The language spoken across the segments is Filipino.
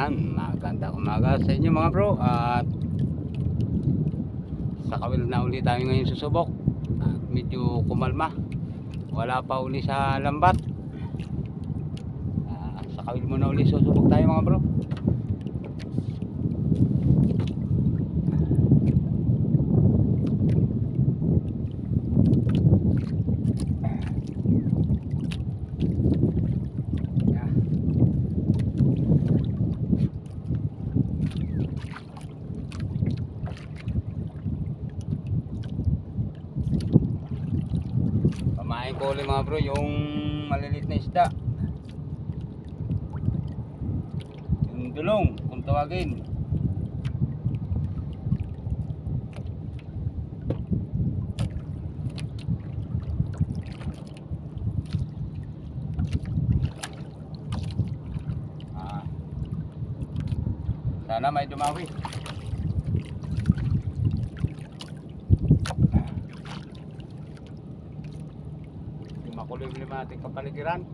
Ayan, maganda umaga sa inyo mga bro. At sa kawil na uli tayo ngayon susubok At medyo kumalma. Wala pa uli sa lambat. Ah, Sa kawil muna uli susubok tayo mga bro Yeah. Pamain ko ulit mga bro yung malilit na isda. Yung dulong, kung tawagin. Ah. Sana may dumawi. Yung makulim-lim ating kapaligiran.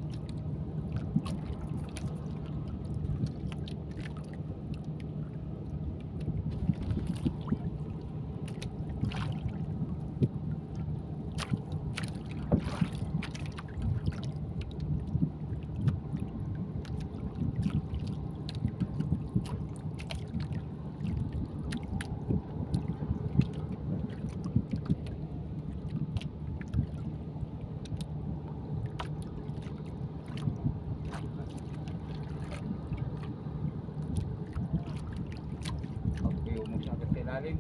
Okay, umog sa agad sa ilalim.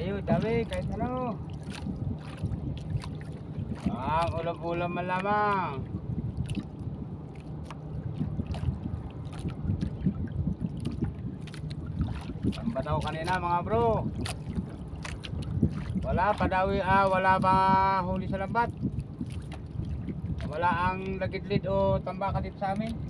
Kayo, tawi, kahit ano. Ah, ulam-ulam man lamang. Ang bataw kanina mga bro. Wala pa daw ah, wala pa huli sa lambat. Wala ang lagidlid o tambaka dito sa amin.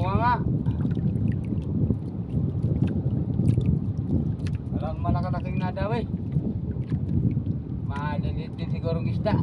Ang bunganga. Walang malakalaking nadaw eh. Maliliit din sigurong isda.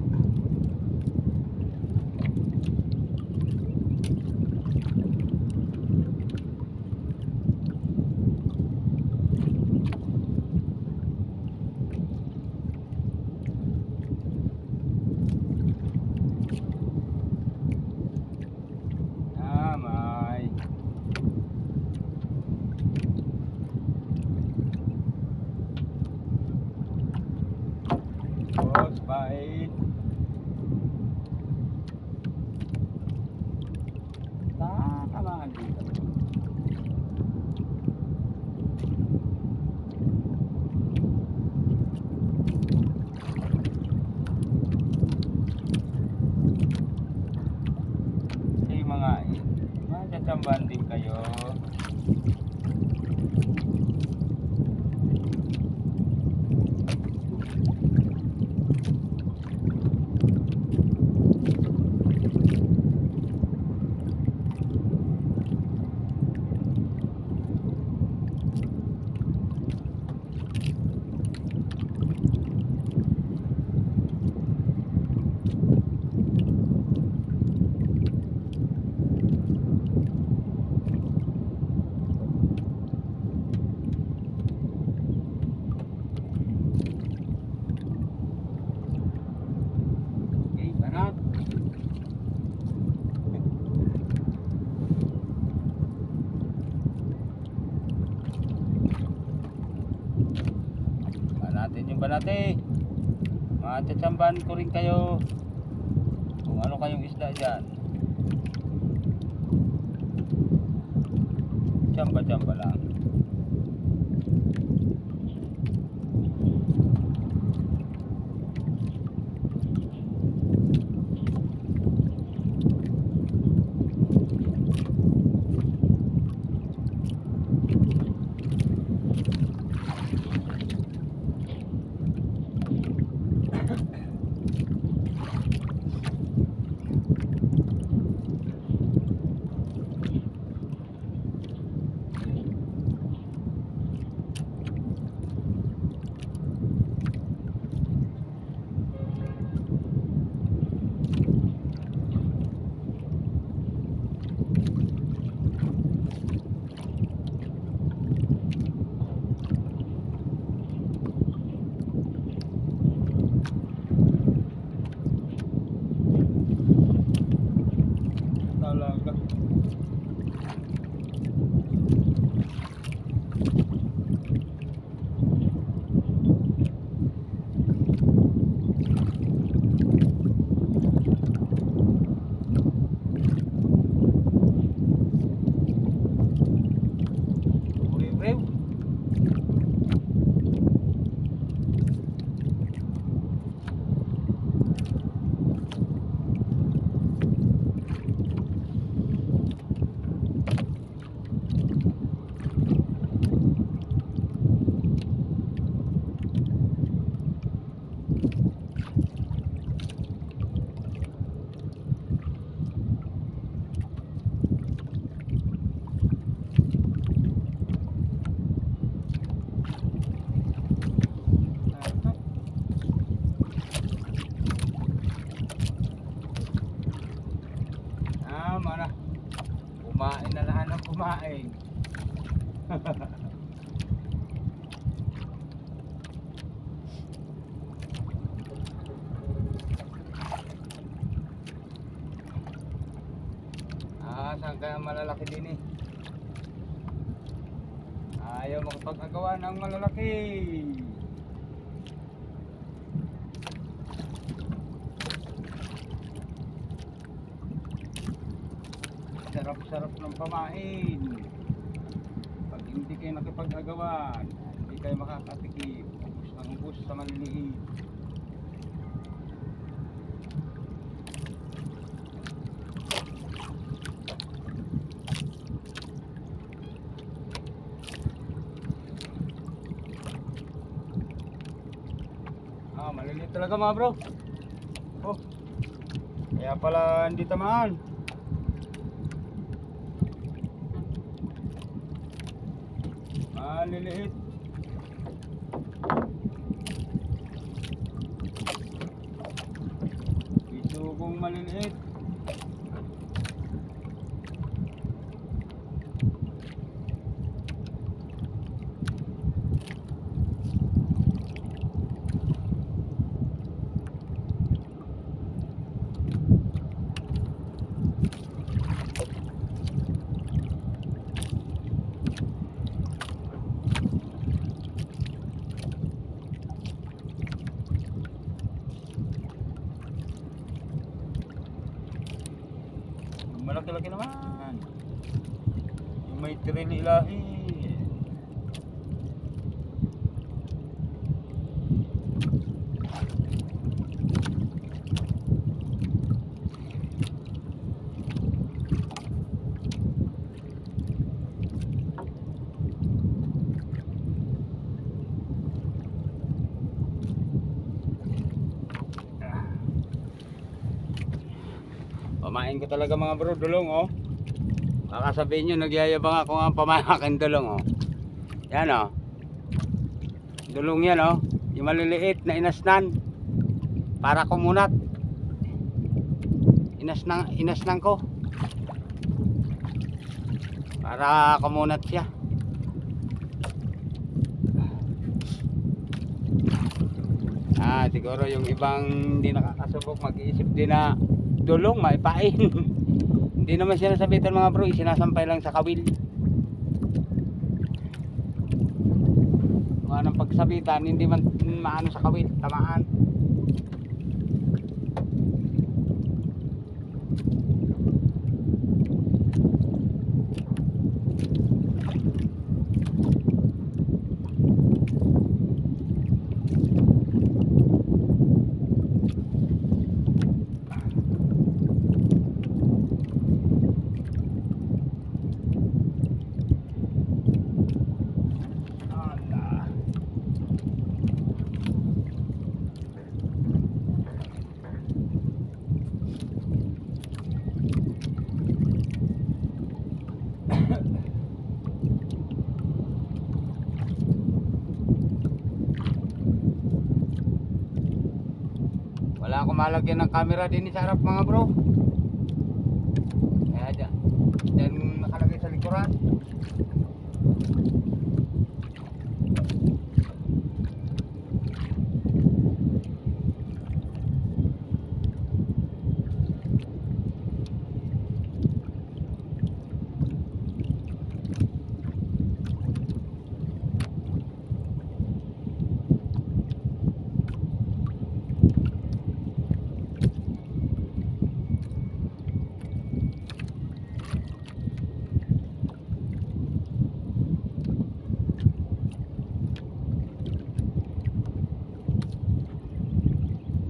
Din kayo. Okay, banat. Banatin yung banate. Matsatsambahan ko rin kayo. Kung ano kayong isda dyan. Tsamba-tsamba lang. Sarap-sarap ng pamain. Pag hindi kayo nakipag-agawan, hindi kayo makakatikim. Ubus ng ubus sa maliliit. Ah, maliliit talaga mga bro. Oh. Kaya pala hindi tamaan. Maliliit. Itugong maliliit. Malaki-laki naman. Yung may trili ilahi. Pamain ko talaga mga bro, dulong oh. Baka sabihin nyo, nagyayabang ako nga pamain aking dulong oh. Yan oh. Dulong yan oh. Yung maliliit na inasnan. Para kumunat. Inasnan, inasnan ko. Para kumunat siya. Ah, siguro yung ibang hindi nakakasubok mag-iisip din na dulong maipain. hindi naman sinasabitan mga bro, isinasampay lang sa kawil. Wala ng pagsabitan, hindi man maano sa kawil, tamaan. Malagyan ng camera din sa harap mga bro. Kaya dyan. Dyan nakalagay sa likuran.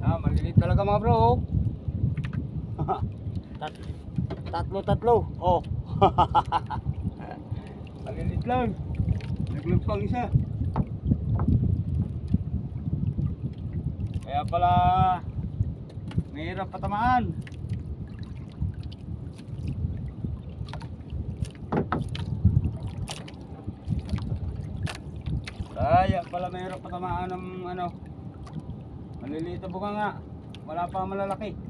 Ah, maliliit talaga mga bro. oh. Tat tatlo tatlo. Oh. maliliit lang. Naglumpang isa. Kaya pala mahirap patamaan. Kaya pala mahirap patamaan ng ano Maliliit na buka nga. Wala pa malalaki.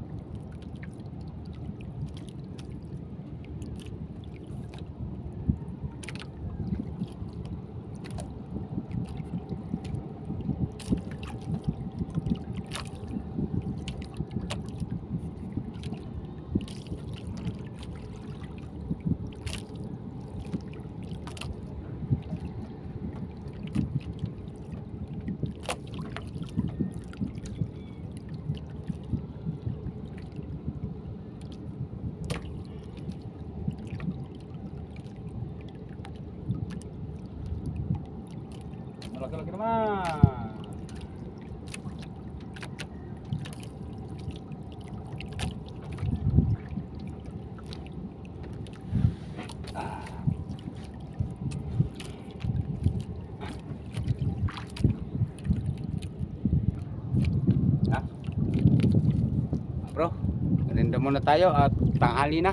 Muna tayo at tanghali na.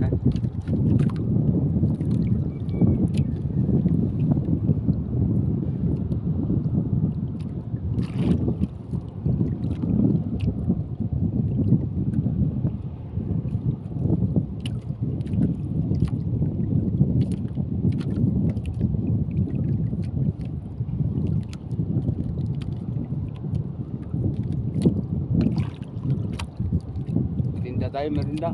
Ha? Merinda tayo, merinda.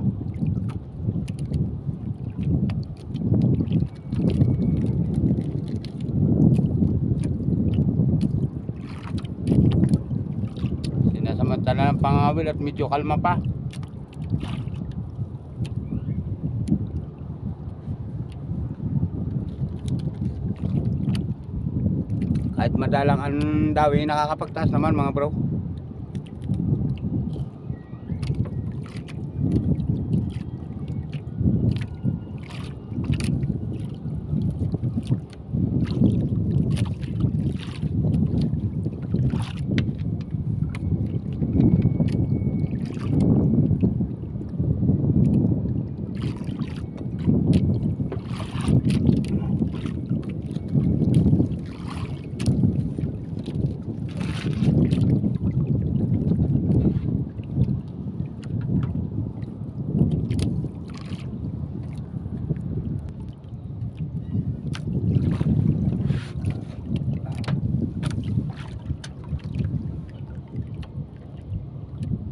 Sinasamantala ng pangawil at medyo kalma pa. Kahit madalang ang dawi, nakakapagtaas naman mga bro.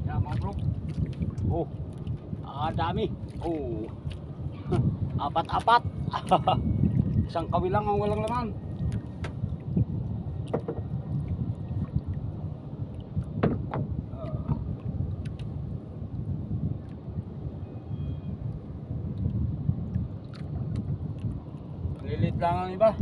Yan mga bro. Oh. Ah, dami. Oh. Apat-apat. Isang kawilang ang walang laman. Ah. Lilit lang ang iba.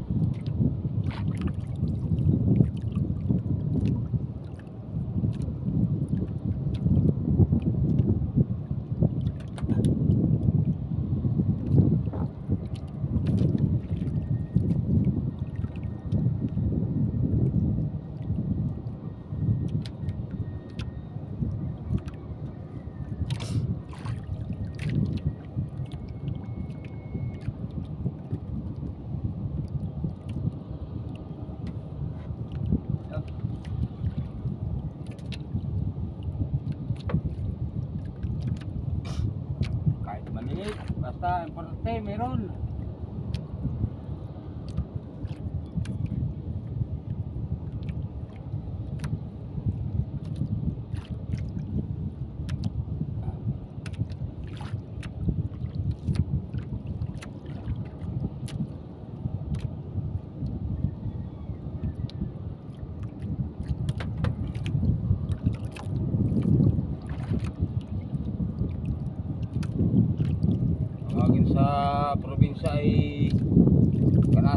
Kahit maliit, basta importante meron.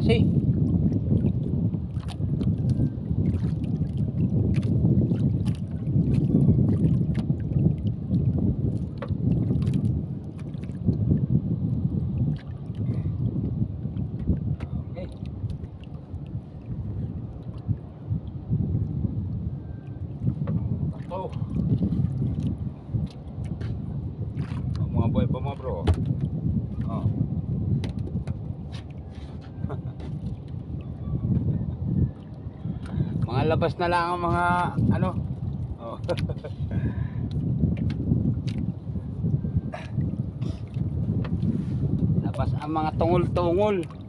así. Mga labas na lang ang mga ano. Oh. labas ang mga tungol-tungol.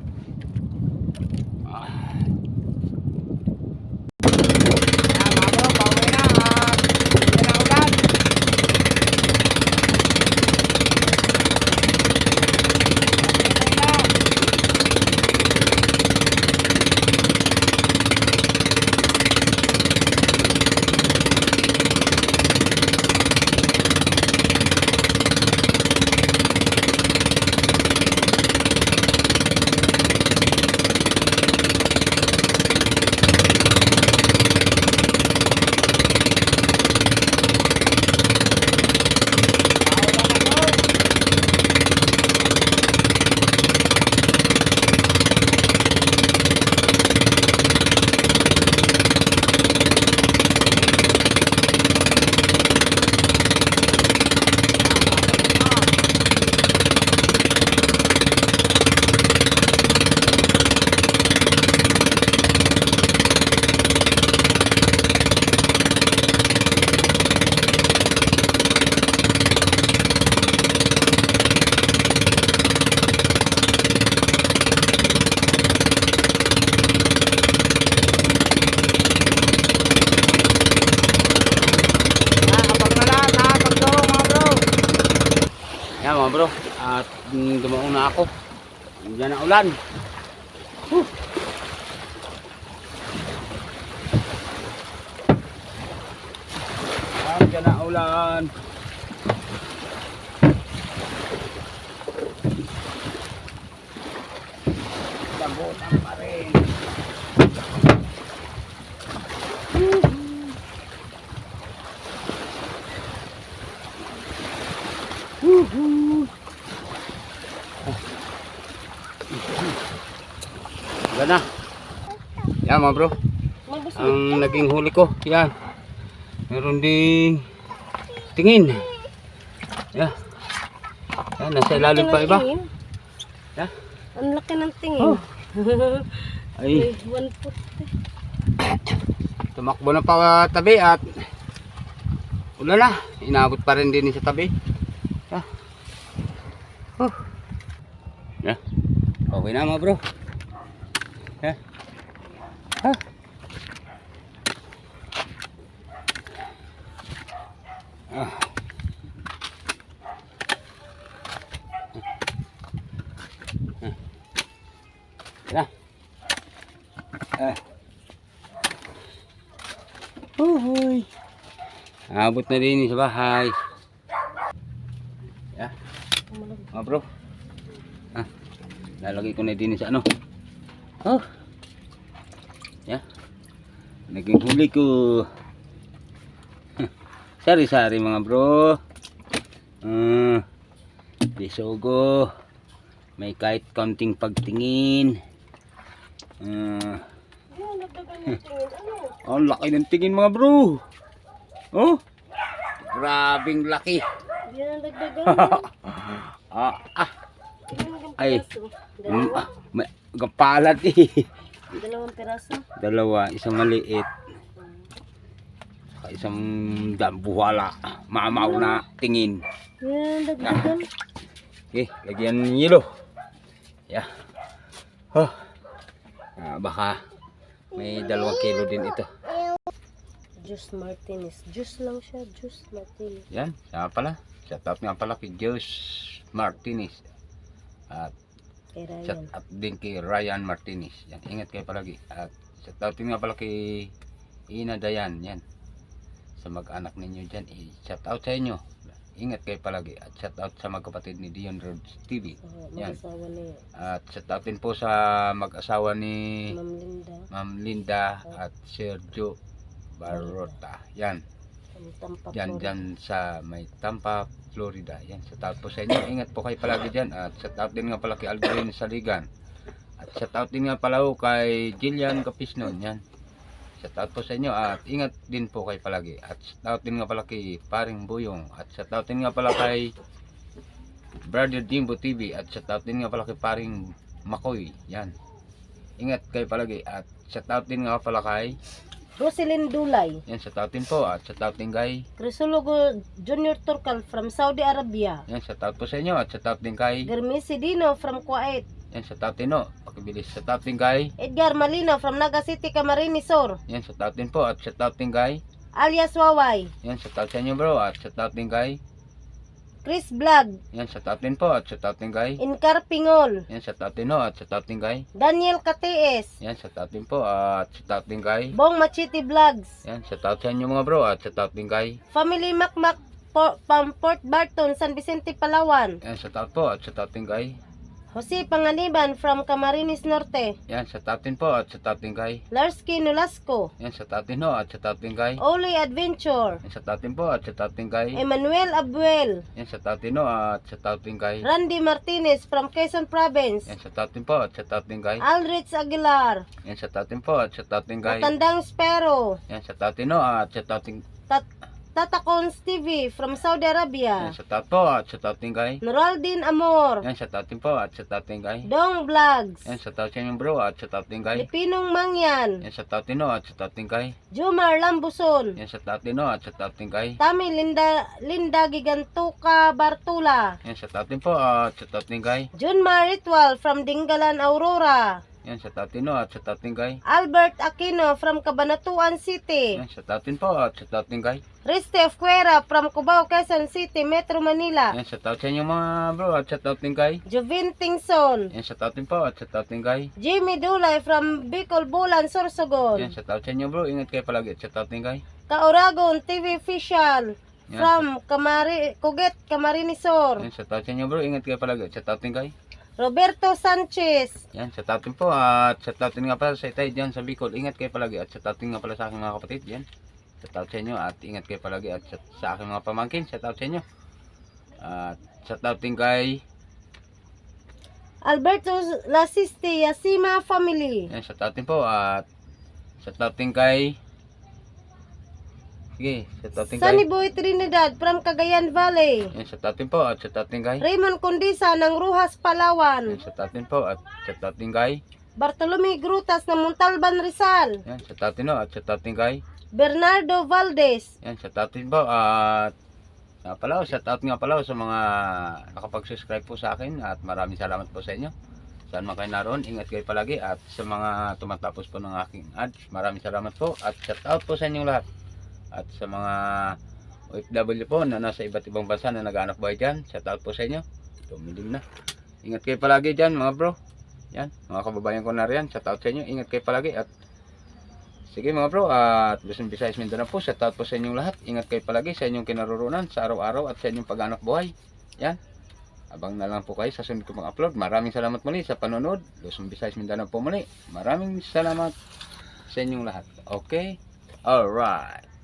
At mm, dumaong na ako. Diyan na ulan. Huh. Yan, diyan na ulan. Labutan pa rin. Yan na. Yan mga bro. Ang naging huli ko. Yan. Meron ding tingin. Yan. Yan, nasa ilalim pa iba. Ya. Ang laki ng tingin. Oh. Ay, one foot. tumakbo na pa tabi at ulan na. Inabot pa rin din sa tabi. Ya. Oh. Ya. Okay na mga bro. Ah. Na. Eh. Uhuy. Abot na din sa bahay. Ya. Mga bro. Ah. Lalagay ko na din sa ano. Oh. Ya. Naging huli ko. Sari-sari mga bro. Ah. Bisogo. May kahit konting pagtingin. Ano? Ang laki ng tingin mga bro. Oh. Grabing laki. Ah, ah. Ay. Mm, ah, may gapalat eh. Dalawang piraso. Dalawa, isang maliit. Isang dambuhala. Mamaw na tingin. Yan. Okay, lagyan ng yelo. Yeah. Oh. Ah, baka may dalawang kilo din ito. Juice Martinez. Juice lang siya. Juice Martinez. Yan, siya pala. Shout out nga pala kay Josh Martinez. At shout out din kay Ryan Martinez. Yan, ingat kayo palagi. At shout out nga pala kay Ina Dayan. Yan. Sa mag-anak ninyo dyan. Eh, shout out sa inyo. Ingat kayo palagi. At shout out sa magkapatid ni Dion Rhodes TV. Oh, Yan. niya. At shout out din po sa mag-asawa ni Ma'am Linda. Ma'am Linda at Sergio Barota. Yan. Tampa Florida. diyan sa may Tampa, Florida. Yan, shout out po sa inyo. Ingat po kayo palagi dyan. At shout out din nga pala kay Aldrin Saligan. At shout out din nga pala kay Jillian Capisnon. Yan. Shout out po sa inyo. At ingat din po kayo palagi. At shout out din nga pala kay Paring Buyong. At shout out din nga pala kay Brother Jimbo TV. At shout out din nga pala kay Paring Makoy. Yan. Ingat kayo palagi. At shout out din nga pala kay Roselyn Dulay. yan shout out din po. At shout out din kay Crisologo Junior Turkal from Saudi Arabia. Yan, shout out po sa inyo at shout out din kay Germisi Dino from Kuwait. Yan, shout out din no. Pakibilis din kay Edgar Malino from Naga City, Camarines Sur. Yan, out din po at din kay Alias Waway. Yan, sa inyo bro at din kay Chris Vlog. Yan, out din po at din kay Inkar Pingol. Yan, shout out din no at din kay Daniel Katies. Yan, out din po at din kay Bong Machiti Vlogs. Yan, sa inyo mga bro at din kay Family Macmac po, from Port Barton, San Vicente, Palawan. Yan, out po at din kay Jose Panganiban from Camarines Norte. Yan, out din po at out din kay Larsky Nolasco. Yan, out din no at out din kay Oli Adventure. Yan, out din po at out din kay Emmanuel Abuel. Yan, out din no at out din kay Randy Martinez from Quezon Province. Yan, out din po at out din kay Aldrich Aguilar. Yan, out din po at out din kay Matandang Spero. Yan, out din no at shout out din Tat Tatakons TV from Saudi Yan, Arabia. shout out po at shout out din kay Noraldin Amor. Yan, shout out din po at shout out din kay Dong Vlogs. Yan, shout out sa inyo bro at shout out din kay Lipinong Mangyan. Yan, shout out din no at shout out din kay Jumar Lambuson. Yan, shout out din no at shout out din kay Tami Linda Linda Gigantuka Bartula. Yan, shout out din po at shout out din kay Ritual from Dingalan Aurora. Yan, out din no, at out din kay. Albert Aquino from Cabanatuan City. Yan, out din po, at out din kay. Riste Fuera from Cubao, Quezon City, Metro Manila. Yan, sa inyo mga bro, at out din kay. Jovin Tingson. Yan, out din po, at out din kay. Jimmy Dulay from Bicol, Bulan, Yan, Sorsogon. out sa inyo bro, ingat kayo palagi, at out din kay. Kauragon TV Official Yan, from Kamari Kuget, Camarinesor. yan, sa inyo bro, ingat kayo palagi, at out din kay. Roberto Sanchez. Yan, shout out po, at shout out nga pala sa itay dyan sa Bicol, ingat kayo palagi, at shout out nga pala sa aking mga kapatid, yan. Shout out sa inyo, at ingat kayo palagi, at shout- sa aking mga pamangkin, shout out sa inyo. At shout out din kay, Alberto Lasiste, Yasima Family. yan, shout out din po, at shout out din kay, sige, shout out din kay, Sunny Boy Trinidad from Cagayan Valley. yan, shout out din po, at shout out din kay, Raymond Condisa ng Ruhas, yan, Palawan. shout out din po, at shout out din kay, Bartolome Grutas ng Montalban, Rizal. yan, shout out din po, at shout out din kay, Bernardo Valdez. Yan, shout out din po. At nga pala, shout out nga pala sa mga nakapag-subscribe po sa akin at maraming salamat po sa inyo. Saan man kayo naroon, ingat kayo palagi at sa mga tumatapos po ng aking ads, maraming salamat po at shout out po sa inyong lahat. At sa mga OFW po na nasa iba't ibang bansa na nag-anak buhay dyan, shout out po sa inyo. Tumilim na. Ingat kayo palagi dyan mga bro. Yan, mga kababayan ko na riyan, shout out sa inyo. Ingat kayo palagi at Sige mga bro, at Luzon, Visayas, Mindanao po, shout out po sa inyong lahat. Ingat kayo palagi sa inyong kinaroroonan sa araw-araw at sa inyong pag-anak buhay. Yan. Abang na lang po kayo sa sunod ko mga upload. Maraming salamat muli sa panonood. Luzon, Visayas, Mindanao po muli. Maraming salamat sa inyong lahat. Okay? Alright.